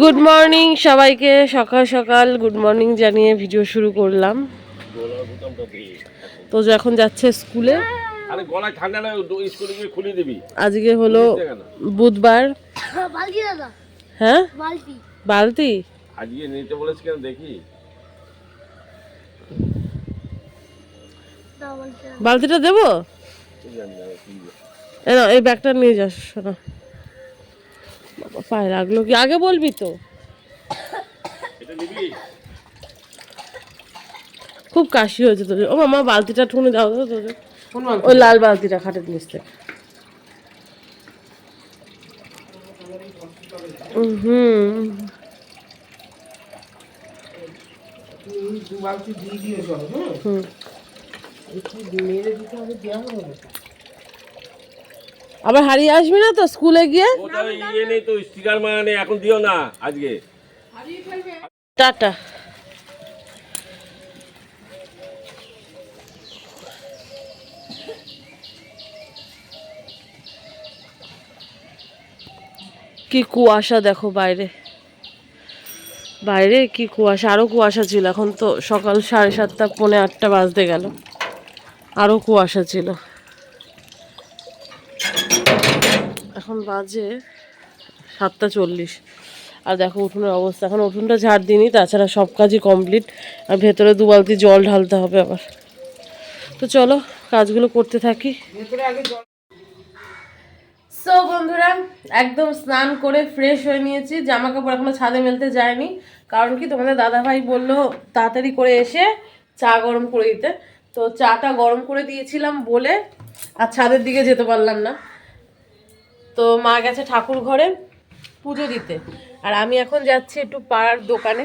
Good morning সবাইকে। সকাল সকাল গুড মর্নিং জানিয়ে ভিডিও শুরু করলাম। তো যখন যাচ্ছে স্কুলে। আরে গলায় ঠান্ডা না স্কুলে গিয়ে খুলে দিবি। আজকে হলো বুধবার। হ্যাঁ বালতি বালতি। আজকে নিতে বলেছি কেন দেখি। বালতিটা দেবো? এই ব্যাগটা নিয়ে যাস শোনা। বাবা পায়ে লাগল কি? আগে বলবি তো। খুব কাশি হয়েছে তোদের। ও মামা বালতিটা ঠুনে দাও তো তোদের। ওই লাল বালতিটা খাটের নিচ থেকে। হুম। হুম। আবার হারিয়ে আসবি না তো স্কুলে গিয়ে? ওটা ইয়ে নেই তো স্টিকার মারা নেই এখন দিও না আজকে। টাটা। কি কুয়াশা দেখো বাইরে। বাইরে কি কুয়াশা আরও কুয়াশা ছিল। এখন তো সকাল সাড়ে সাতটা পৌনে আটটা বাজতে গেল। আরও কুয়াশা ছিল। এখন বাজে সাতটা চল্লিশ। আর দেখো উঠোনের অবস্থা। এখন উঠোনটা ঝাড় দিইনি তাছাড়া সব কাজই কমপ্লিট আর ভেতরে দু বালতি জল ঢালতে হবে আবার। তো চলো, কাজগুলো করতে থাকি। সো বন্ধুরা, একদম স্নান করে ফ্রেশ হয়ে নিয়েছি। জামা কাপড় এখনও ছাদে মেলতে যায়নি। কারণ কি, তোমাদের দাদা ভাই বলল তাড়াতাড়ি করে এসে চা গরম করে দিতে। তো চাটা গরম করে দিয়েছিলাম বলে আর ছাদের দিকে যেতে পারলাম না। তো মা গেছে ঠাকুর ঘরে পুজো দিতে। আর আমি এখন যাচ্ছি একটু পাড়ার দোকানে।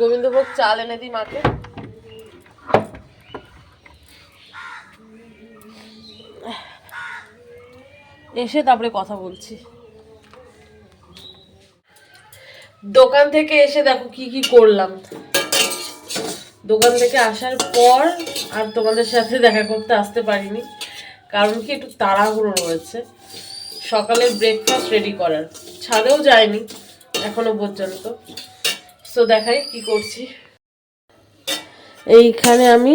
গোবিন্দভোগ চাল এনে দিই মাকে। এসে তারপরে কথা বলছি। দোকান থেকে এসে দেখো কি কি করলাম। দোকান থেকে আসার পর আর তোমাদের সাথে দেখা করতে আসতে পারিনি। কারণ কি একটু তাড়াহুড়ো রয়েছে। সকালের ব্রেকফাস্ট রেডি করার। ছাদেও যায়নি, এখনও পর্যন্ত। সো দেখাই কি করছি। এইখানে আমি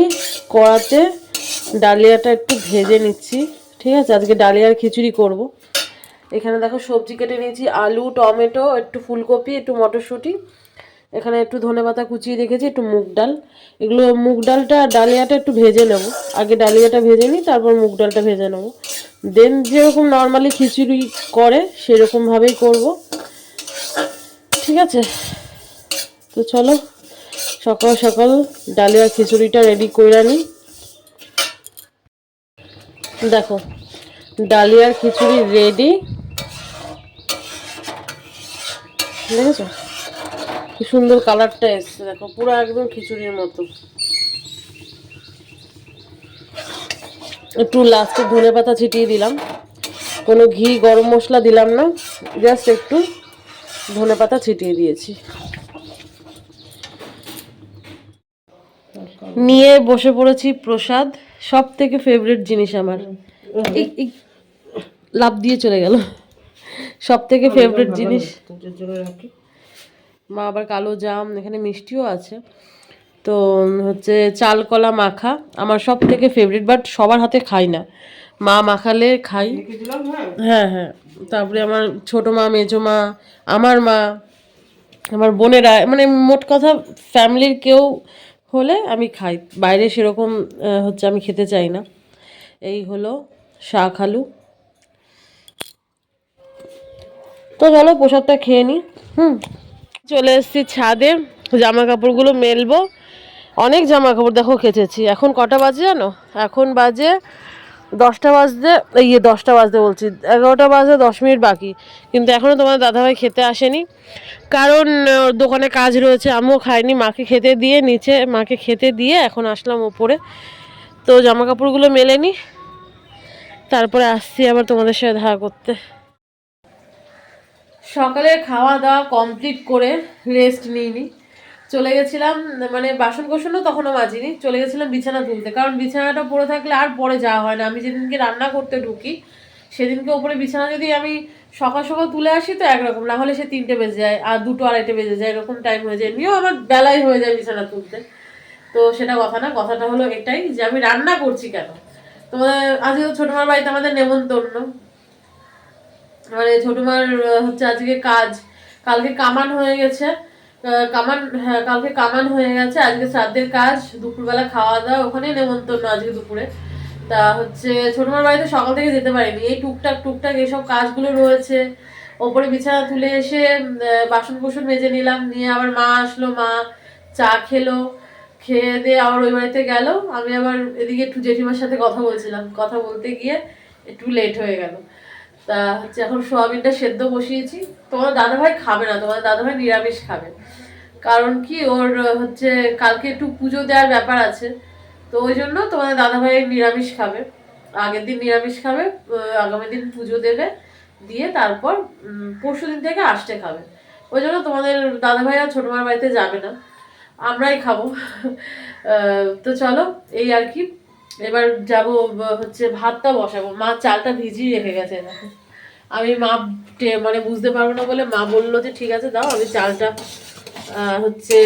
কড়াতে ডালিয়াটা একটু ভেজে নিচ্ছি, ঠিক আছে? আজকে ডালিয়ার খিচুড়ি করব। এখানে দেখো সবজি কেটে নিয়েছি, আলু, টমেটো, একটু ফুলকপি, একটু মটরশুঁটি, এখানে একটু ধনেপাতা কুচিয়ে রেখেছি, একটু মুগ ডাল। এগুলো মুগ ডালটা, ডালিয়াটা একটু ভেজে নেব। আগে ডালিয়াটা ভেজে নিই, তারপর মুগ ডালটা ভেজে নেব। দেন যেরকম নর্মালি খিচুড়ি করে, সেরকমভাবেই করব। ঠিক আছে? তো চলো, সকাল সকাল ডালিয়া খিচুড়িটা রেডি করে নিই। দেখো, ডালিয়ার খিচুড়ি রেডি দেখেছ? কি সুন্দর কালারটা এসছে। দেখো, পুরো একদম খিচুড়ির মতো। একটু লাস্টে ধনে পাতা ছিটিয়ে দিলাম। কোনো ঘি গরম মশলা দিলাম না জাস্ট একটু ধনে পাতা ছিটিয়ে দিয়েছি। নিয়ে বসে পড়েছি প্রসাদ সব থেকে ফেভারিট জিনিস আমার। লাভ দিয়ে চলে গেল। সব থেকে ফেভারিট জিনিস মা আবার কালো জাম এখানে মিষ্টিও আছে। তো হচ্ছে চাল কলা মাখা আমার সব থেকে ফেভারিট বাট সবার হাতে খাই না। মা মাখালে খাই। হ্যাঁ? হ্যাঁ তারপরে আমার ছোট মা মেজো মা আমার মা আমার বোনেরা মানে মোট কথা ফ্যামিলির কেউ হলে আমি খাই। বাইরে সেরকম হচ্ছে আমি খেতে চাই না। এই হলো শাক আলু। তো চলো প্রসাদটা খেয়ে নিই হুম। চলে এসেছি ছাদে। জামা কাপড়গুলো মেলবো। অনেক জামা কাপড় দেখো কেচেছি। এখন কটা বাজে জানো? এখন বাজে দশটা বাজতে ইয়ে দশটা বাজতে বলছি, এগারোটা বাজতে দশ মিনিট বাকি। কিন্তু এখনও তোমার দাদাভাই খেতে আসেনি। কারণ, ওর দোকানে কাজ রয়েছে, আমিও খাইনি, মাকে খেতে দিয়ে নিচে, মাকে খেতে দিয়ে এখন আসলাম ওপরে। তো জামা কাপড়গুলো মেলে নি। তারপরে আসছি আবার তোমাদের সাথে দেখা করতে। সকালে খাওয়া দাওয়া কমপ্লিট করে রেস্ট নিইনি চলে গেছিলাম মানে বাসন কোসনও তখনও মাজিনি চলে গেছিলাম বিছানা তুলতে। কারণ বিছানাটা পড়ে থাকলে আর পরে যাওয়া হয় না। আমি যেদিনকে রান্না করতে ঢুকি সেদিনকে ওপরে বিছানা যদি আমি সকাল সকাল তুলে আসি তো একরকম না হলে সে তিনটে বেজে যায় আর দুটো আড়াইটে বেজে যায় এরকম টাইম হয়ে যায়। এমনিও আমার বেলায় হয়ে যায় বিছানা তুলতে। তো সেটা কথা না কথাটা হলো এটাই যে আমি রান্না করছি কেন? তোমাদের আজকে তো ছোট মার বাড়িতে আমাদের নেমন্তন্ন। মানে ছোটমার আহ, হচ্ছে আজকে কাজ। কালকে কামান হয়ে গেছে। কামান হ্যাঁ কালকে কামান হয়ে গেছে, আজকে শ্রাদ্ধের কাজ, দুপুরবেলা খাওয়া দাওয়া ওখানে নেমন্তন্ন আজকে দুপুরে। তা হচ্ছে, ছোটমার বাড়িতে সকাল থেকে যেতে পারিনি। এই টুকটাক টুকটাক এইসব কাজগুলো রয়েছে। ওপরে বিছানা তুলে এসে বাসন কুসন মেজে নিলাম, নিয়ে আবার মা আসলো, মা চা খেলো, খেয়ে দিয়ে আবার ওই বাড়িতে গেল। আমি আবার এদিকে একটু জেঠিমার সাথে কথা বলছিলাম। কথা বলতে গিয়ে একটু লেট হয়ে গেল। তা হচ্ছে, এখন সোয়াবিনটা সেদ্ধ বসিয়েছি। তোমার দাদাভাই খাবে না, তোমার দাদাভাই নিরামিষ খাবে। কারণ কি, ওর হচ্ছে কালকে একটু পুজো দেওয়ার ব্যাপার আছে। তো ওই জন্য তোমাদের দাদাভাই নিরামিষ খাবে। আগের দিন নিরামিষ খাবে আগামী দিন পুজো দেবে, দিয়ে তারপর পরশু দিন থেকে আসতে খাবে। ওই জন্য তোমাদের দাদাভাই আর ছোটো মার বাড়িতে যাবে না। আমরাই খাব। তো চলো, এই আর কি। এবার যাব হচ্ছে ভাতটা বসাবো। মা চালটা ভিজিয়ে রেখে গেছে। আমি মা মানে বুঝতে পারব না বলে মা বলল যে, ঠিক আছে, দাও, আমি চালটা হচ্ছে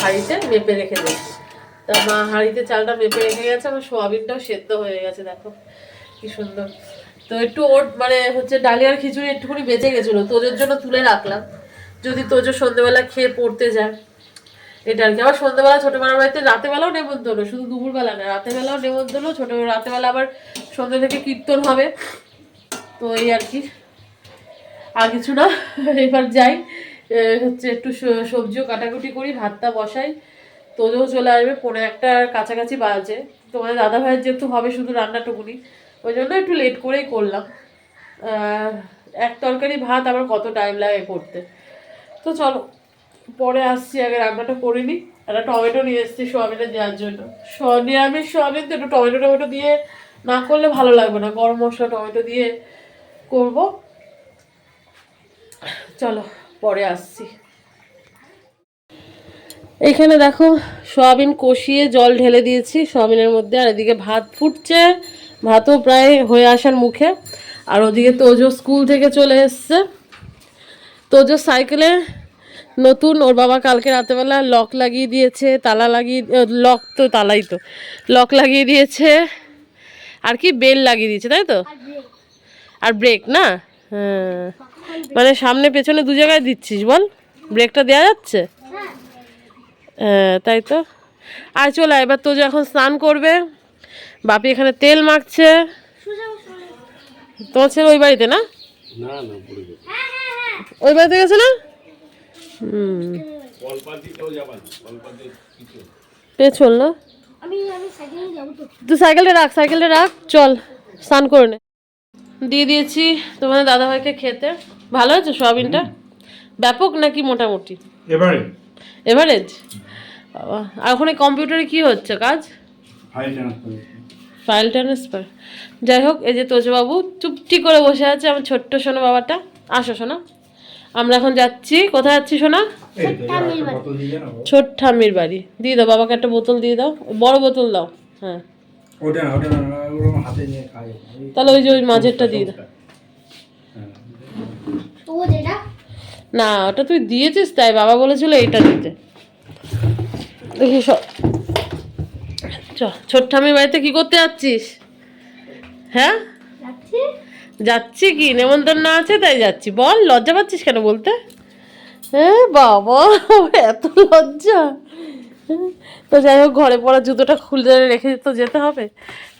হাঁড়িতে মেপে রেখে দিই। তা মা হাঁড়িতে চালটা মেপে রেখে গেছে, আমার সোয়াবিনটাও সেদ্ধ হয়ে গেছে, দেখো কি সুন্দর। তো একটু ওর মানে হচ্ছে ডালিয়ার খিচুড়ি একটুখানি বেঁচে গেছিল, তোজোর জন্য তুলে রাখলাম। যদি তোজো সন্ধ্যেবেলা খেয়ে পড়তে যায়, এটা আর কি। আবার সন্ধ্যেবেলা ছোটবেলার বাড়িতে রাতেবেলাও নেমন্তন্ন, শুধু দুপুরবেলা না, রাতেবেলাও নেমন্তন্ন ছোটো রাতেবেলা আবার সন্ধ্যে থেকে কীর্তন হবে। তো এই আর কি। আর কিছু না, এবার যাই। হচ্ছে একটু সবজিও কাটাকুটি করি, ভাতটা বসাই। তোজও চলে আসবে পনেরো একটা কাছাকাছি বাজে। তোমাদের দাদা ভাইয়ের যেহেতু হবে শুধু রান্নাটুকুনি ওই জন্য একটু লেট করেই করলাম। এক তরকারি ভাত আবার কত টাইম লাগে করতে। তো চলো, পরে আসছি, আগে রান্নাটা করে নিই একটা টমেটো নিয়ে এসেছি সোয়াবিনে দেওয়ার জন্য। নিরামিষ সোয়াবিন তো একটু টমেটো টমেটো দিয়ে না করলে ভালো লাগবে না। গরম মশলা টমেটো দিয়ে করব। চলো। পরে আসছি। এখানে দেখো সয়াবিন কষিয়ে জল ঢেলে দিয়েছি, সয়াবিনের মধ্যে, আর এদিকে ভাত ফুটছে, ভাতও প্রায় হয়ে আসার মুখে। আর ওদিকে তোজো স্কুল থেকে চলে এসছে। তোজো সাইকেলে নতুন, ওর বাবা কালকে রাতেবেলা লক লাগিয়ে দিয়েছে, তালা লাগিয়ে লক তো তালাই তো, লক লাগিয়ে দিয়েছে, আর কি বেল লাগিয়ে দিয়েছে, তাই তো? আর ব্রেক না? হ্যাঁ। মানে সামনে পেছনে দু জায়গায় দিচ্ছিস বল। ব্রেকটা দেওয়া যাচ্ছে? হ্যাঁ তাই তো। আর চলে আয়, এবার তো যে এখন স্নান করবে বাপি এখানে তেল মাখছে। তোমার ছেলে ওই বাড়িতে না? ওই বাড়িতে গেছে না? হুম। পেছল না? আমি আমি সাইকেলে যাব তো। তুই সাইকেলটা রাখ সাইকেলটা রাখ চল স্নান করে নে। দিয়ে দিয়েছি তোমাদের দাদাভাইকে খেতে। ভালো হয়েছে সোয়াবিনটা? ব্যাপক নাকি মোটামুটি? এবারে এভারেজ? আর ওখানে কম্পিউটারে কি হচ্ছে কাজ? ফাইল ট্রান্সফার যাই হোক এই যে তোজবাবু চুপটি করে বসে আছে আমার ছোট্ট সোনা বাবাটা। আসো সোনা। আমরা এখন যাচ্ছি। কোথায় যাচ্ছি সোনা? ছোট ঠাম্মির বাড়ি। দিয়ে দাও বাবাকে একটা বোতল দিয়ে দাও। বড় বোতল দাও। হ্যাঁ। ওটা না ওটা না ওরকম হাতে নিয়ে খাই। এই তাহলে ওই যে ওই মাঝেরটা দিয়ে দাও হ্যাঁ। তো যেটা না ওটা তুই দিয়েছিস তাই বাবা বলেছিল এইটা দিতে। দেখি সব। চ ছোট্ট ঠাম্মির বাড়িতে কি করতে যাচ্ছিস? হ্যাঁ? যাচ্ছি। কি? নেমন্তন্ন আছে তাই যাচ্ছি। বল লজ্জা পাচ্ছিস কেন বলতে? হ্যাঁ বাবা এত লজ্জা। তো যাই হোক ঘরে পড়া জুতোটা খুলে রেখে তো যেতে হবে।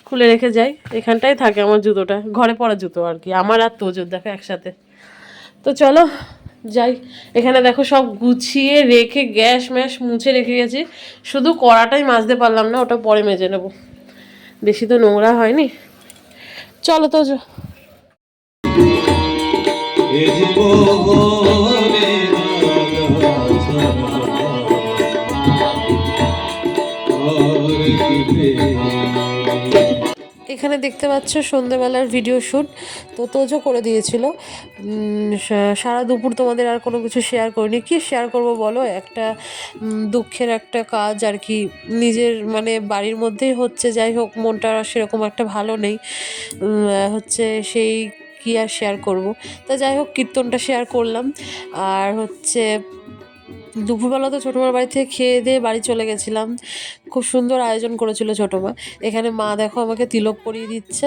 খুলে রেখে যাই। এখানটাই থাকে আমার জুতোটা। ঘরে পড়া জুতো আর কি। আমার আর তোজোর দেখো একসাথে। তো চলো যাই, এখানে দেখো সব গুছিয়ে রেখে গ্যাস ম্যাস মুছে রেখে গেছি। শুধু কড়াটাই মাজতে পারলাম না, ওটা পরে মেজে নেব। বেশি তো নোংরা হয়নি। চলো তোজো এখানে দেখতে পাচ্ছ সন্ধেবেলার ভিডিও শ্যুট তো তোজো করে দিয়েছিল। সারা দুপুর তোমাদের আর কোনো কিছু শেয়ার করিনি। কি শেয়ার করব বলো? একটা দুঃখের একটা কাজ আর কি। নিজের মানে বাড়ির মধ্যেই হচ্ছে, যাই হোক, মনটা সেরকম একটা ভালো নেই। হচ্ছে সেই কী আর শেয়ার করব? তা যাই হোক, কীর্তনটা শেয়ার করলাম। আর হচ্ছে দুপুরবেলা তো ছোটো মার বাড়ি থেকে খেয়ে দিয়ে বাড়ি চলে গেছিলাম। খুব সুন্দর আয়োজন করেছিল ছোটো মা এখানে মা দেখো আমাকে তিলক পরিয়ে দিচ্ছে,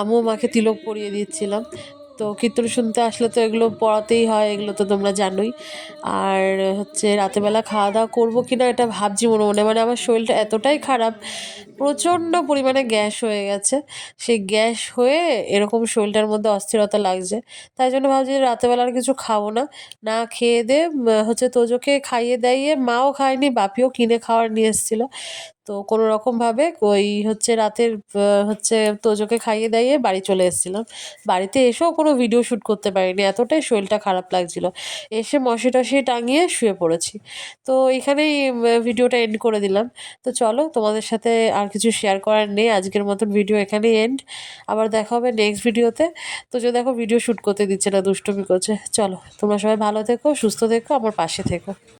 আমিও মাকে তিলক পরিয়ে দিচ্ছিলাম। তো কীর্তন শুনতে আসলে তো এগুলো পড়াতেই হয়, এগুলো তো তোমরা জানোই। আর হচ্ছে রাতেবেলা খাওয়া দাওয়া করব কি না এটা ভাবছি মনে মনে মানে আমার শরীরটা এতটাই খারাপ, প্রচণ্ড পরিমাণে গ্যাস হয়ে গেছে। সেই গ্যাস হয়ে এরকম শরীরটার মধ্যে অস্থিরতা লাগছে, তাই জন্য ভাবছি রাতেবেলা আর কিছু খাব না। না খেয়ে দে হচ্ছে তোজোকে খাইয়ে দাইয়ে, মাও খায়নি, বাপিও কিনে খাওয়ার নিয়ে এসেছিল। তো কোনো রকমভাবে ওই হচ্ছে রাতের হচ্ছে তোজোকে খাইয়ে দাইয়ে বাড়ি চলে এসেছিলাম। বাড়িতে এসেও কোনো ভিডিও শ্যুট করতে পারিনি, এতটাই শরীরটা খারাপ লাগছিল। এসে মশি টসি টাঙিয়ে শুয়ে পড়েছি। তো এখানেই ভিডিওটা এন্ড করে দিলাম। তো চলো, তোমাদের সাথে আর কিছু শেয়ার করার নেই। আজকের মতন ভিডিও এখানেই এন্ড আবার দেখা হবে নেক্সট ভিডিওতে তো। যে দেখো ভিডিও শ্যুট করতে দিচ্ছে না, দুষ্টুমি করছে। চলো, তোমরা সবাই ভালো থেকো, সুস্থ থেকো, আমার পাশে থেকো।